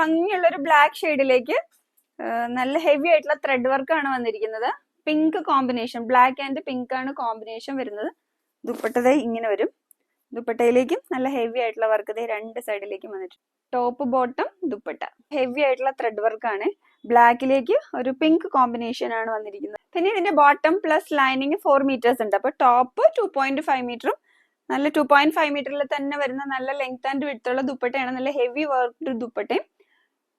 ഭംഗിയുള്ള ഒരു ബ്ലാക്ക് ഷെയ്ഡിലേക്ക് നല്ല ഹെവി ആയിട്ടുള്ള ത്രെഡ് വർക്ക് ആണ് വന്നിരിക്കുന്നത്. Pink combination black and pink ആണ് കോമ്പിനേഷൻ വരുന്നത്. ദുപ്പട്ടതേ ഇങ്ങനെ വരും. ദുപ്പട്ടയിലേക്കും നല്ല ഹെവി ആയിട്ടുള്ള വർക്ക് ദേ രണ്ട് സൈഡിലേക്കും വന്നിട്ടുണ്ട്. Top bottom dupatta. ഹെവി ആയിട്ടുള്ള ത്രെഡ് വർക്ക് ആണ്. ബ്ലാക്കിലേക്ക് ഒരു പിങ്ക് കോമ്പിനേഷൻ ആണ് വന്നിരിക്കുന്നത്. പിന്നെ ഇതിന്റെ bottom plus lining four metres ഉണ്ട്. അപ്പൊ ടോപ്പ് ടു പോയിന്റ് ഫൈവ് മീറ്ററും നല്ല ടു പോയിന്റ് ഫൈവ് മീറ്ററിൽ തന്നെ വരുന്ന നല്ല ലെങ്ത് ആൻഡ് വിടുത്തുള്ള ദുപ്പട്ടയാണ്. നല്ല ഹെവി വർക്ക് ദുപ്പട്ടയും.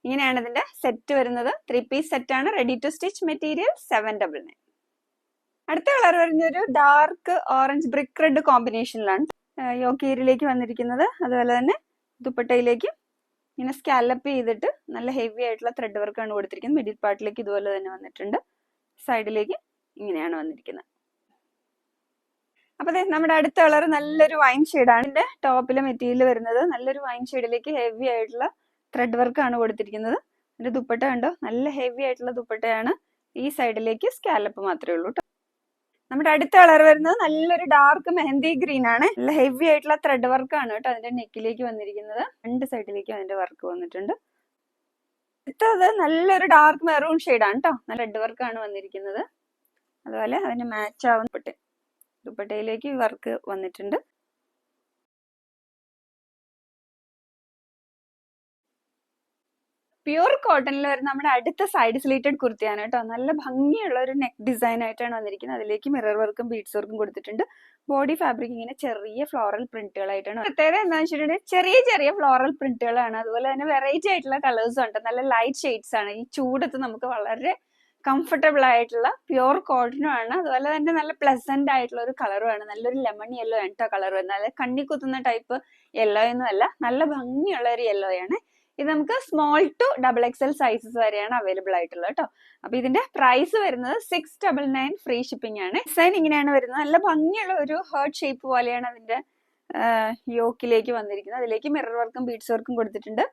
ഇങ്ങനെയാണ് ഇതിന്റെ സെറ്റ് വരുന്നത്. ത്രീ പീസ് സെറ്റ് ആണ്. Ready to stitch material seven double nine അടുത്ത കളർ വരുന്ന ഒരു ഡാർക്ക് ഓറഞ്ച് ബ്രിക്ക് റെഡ് കോമ്പിനേഷനിലാണ് യോക്കീരിലേക്ക് വന്നിരിക്കുന്നത്. അതുപോലെ തന്നെ ദുപ്പട്ടയിലേക്ക് ഇങ്ങനെ സ്കാലപ്പ് ചെയ്തിട്ട് നല്ല ഹെവി ആയിട്ടുള്ള ത്രെഡ് വർക്ക് ആണ് കൊടുത്തിരിക്കുന്നത്. മിഡിൽ പാർട്ടിലേക്ക് ഇതുപോലെ തന്നെ വന്നിട്ടുണ്ട്. സൈഡിലേക്ക് ഇങ്ങനെയാണ് വന്നിരിക്കുന്നത്. അപ്പൊ നമ്മുടെ അടുത്ത കളർ നല്ലൊരു വൈൻ ഷെയ്ഡാണ് ഇതിന്റെ ടോപ്പിലെ മെറ്റീരിയൽ വരുന്നത്. നല്ലൊരു വൈൻ ഷെയ്ഡിലേക്ക് ഹെവി ആയിട്ടുള്ള ത്രെഡ് വർക്കാണ് കൊടുത്തിരിക്കുന്നത്. ഇതിന്റെ ദുപ്പട്ട കണ്ടോ? നല്ല ഹെവി ആയിട്ടുള്ള ദുപ്പട്ടയാണ്. ഈ സൈഡിലേക്ക് സ്കാലപ്പ് മാത്രമേ ഉള്ളൂ കേട്ടോ നമ്മുടെ അടുത്ത കളർ വരുന്നത് നല്ലൊരു ഡാർക്ക് മെഹന്തി ഗ്രീൻ ആണ്. നല്ല ഹെവി ആയിട്ടുള്ള ത്രെഡ് വർക്കാണ് കേട്ടോ അതിന്റെ നെക്കിലേക്ക് വന്നിരിക്കുന്നത്. രണ്ട് സൈഡിലേക്കും അതിന്റെ വർക്ക് വന്നിട്ടുണ്ട്. അടുത്തത് നല്ലൊരു ഡാർക്ക് മെറൂൺ ആണ് കേട്ടോ നല്ല റെഡ് വർക്കാണ് വന്നിരിക്കുന്നത്. അതുപോലെ അതിന് മാച്ച് ആവുന്ന ദുപ്പട്ട. ദുപ്പട്ടയിലേക്ക് വർക്ക് വന്നിട്ടുണ്ട്. പ്യൂർ കോട്ടണിൽ വരുന്ന നമ്മുടെ അടുത്ത സൈഡ് സ്ലീറ്റഡ് കുർത്തിയാണ് കേട്ടോ. നല്ല ഭംഗിയുള്ള ഒരു നെക്ക് ഡിസൈൻ ആയിട്ടാണ് വന്നിരിക്കുന്നത്. അതിലേക്ക് മിറർ വർക്കും ബീഡ്സ് വർക്കും കൊടുത്തിട്ടുണ്ട്. ബോഡി ഫാബ്രിക് ഇങ്ങനെ ചെറിയ ഫ്ലോറൽ പ്രിന്റുകളായിട്ടാണ് പ്രത്യേകത എന്താണെന്ന് വെച്ചിട്ടുണ്ടെങ്കിൽ ചെറിയ ചെറിയ ഫ്ലോറൽ പ്രിന്റുകളാണ് അതുപോലെ തന്നെ വെറൈറ്റി ആയിട്ടുള്ള കളേഴ്സും ഉണ്ട്. നല്ല ലൈറ്റ് ഷെയ്ഡ്സ് ആണ്. ഈ ചൂടത്ത് നമുക്ക് വളരെ കംഫർട്ടബിൾ ആയിട്ടുള്ള പ്യുർ കോട്ടനും ആണ്. അതുപോലെ തന്നെ നല്ല പ്ലസന്റ് ആയിട്ടുള്ള ഒരു കളറുമാണ് നല്ലൊരു ലെമൺ യെല്ലോ ആണ് കേട്ടോ കളർ വരുന്നത്. നല്ല കണ്ണി കുത്തുന്ന ടൈപ്പ് യെല്ലോ ഒന്നും അല്ല. നല്ല ഭംഗിയുള്ള ഒരു യെല്ലോ ആണ്. ഇത് നമുക്ക് small to double XL sizes വരെയാണ് അവൈലബിൾ ആയിട്ടുള്ളത് കേട്ടോ. അപ്പൊ ഇതിന്റെ പ്രൈസ് വരുന്നത് six double nine free shipping ആണ്. ഡിസൈൻ ഇങ്ങനെയാണ് വരുന്നത്. നല്ല ഭംഗിയുള്ള ഒരു ഹേർട്ട് ഷേപ്പ് പോലെയാണ് അതിന്റെ യോക്കിലേക്ക് വന്നിരിക്കുന്നത്. അതിലേക്ക് മിറർ വർക്കും ബീഡ്സ് വർക്കും കൊടുത്തിട്ടുണ്ട്.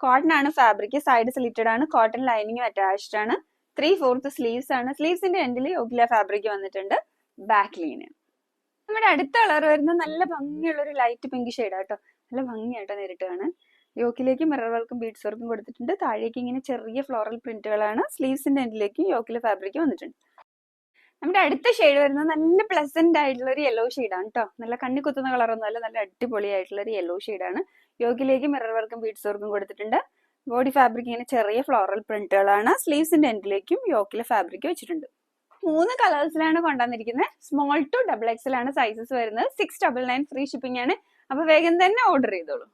കോട്ടൺ ആണ് ഫാബ്രിക് സൈഡ് സ്ലിറ്റഡ് ആണ്. കോട്ടൺ ലൈനിങ്ങും അറ്റാച്ച്ഡ് ആണ്. ത്രീ ഫോർത്ത് സ്ലീവ്സ് ആണ് സ്ലീവ്സിന്റെ എൻഡിൽ യോക്കില ഫാബ്രിക് വന്നിട്ടുണ്ട്. ബാക്ക് ലീന് നമ്മുടെ അടുത്ത കളർ വരുന്നത് നല്ല ഭംഗിയുള്ള ഒരു ലൈറ്റ് പിങ്ക് ഷെയ്ഡ് ആട്ടോ നല്ല ഭംഗിയായിട്ടോ നേരിട്ട് കാണാൻ. യോക്കിലേക്ക് മിറർ വർക്കും ബീഡ്സ് വർക്കും കൊടുത്തിട്ടുണ്ട്. താഴേക്ക് ഇങ്ങനെ ചെറിയ ഫ്ലോറൽ പ്രിന്റുകളാണ്. സ്ലീവ്സിന്റെ എൻഡിലേക്ക് യോക്കിലെ ഫാബ്രിക് വന്നിട്ടുണ്ട്. നമ്മുടെ അടുത്ത ഷെയ്ഡ് വരുന്നത് നല്ല പ്ലസന്റ് ആയിട്ടുള്ള ഒരു യെല്ലോ ആണ് കേട്ടോ നല്ല കണ്ണി കുത്തുന്ന കളറൊന്നും അല്ല നല്ല അടിപൊളി ആയിട്ടുള്ള ഒരു യെല്ലോ ആണ്. യോക്കിലേക്ക് മിറർ വർക്കും ബീഡ്സ് വർക്കും കൊടുത്തിട്ടുണ്ട്. ബോഡി ഫാബ്രിക് ഇങ്ങനെ ചെറിയ ഫ്ലോറൽ പ്രിന്റുകളാണ്. സ്ലീവ്സിന്റെ എൻഡിലേക്കും യോക്കിലെ ഫാബ്രിക് വെച്ചിട്ടുണ്ട്. മൂന്ന് കളേഴ്സിലാണ് കൊണ്ടുവന്നിരിക്കുന്നത്. സ്മോൾ ടു ഡബിൾ എക്സൽ ആണ് സൈസസ് വരുന്നത്. Six double nine free shipping ആണ്. അപ്പൊ വേഗം തന്നെ ഓർഡർ ചെയ്തോളൂ.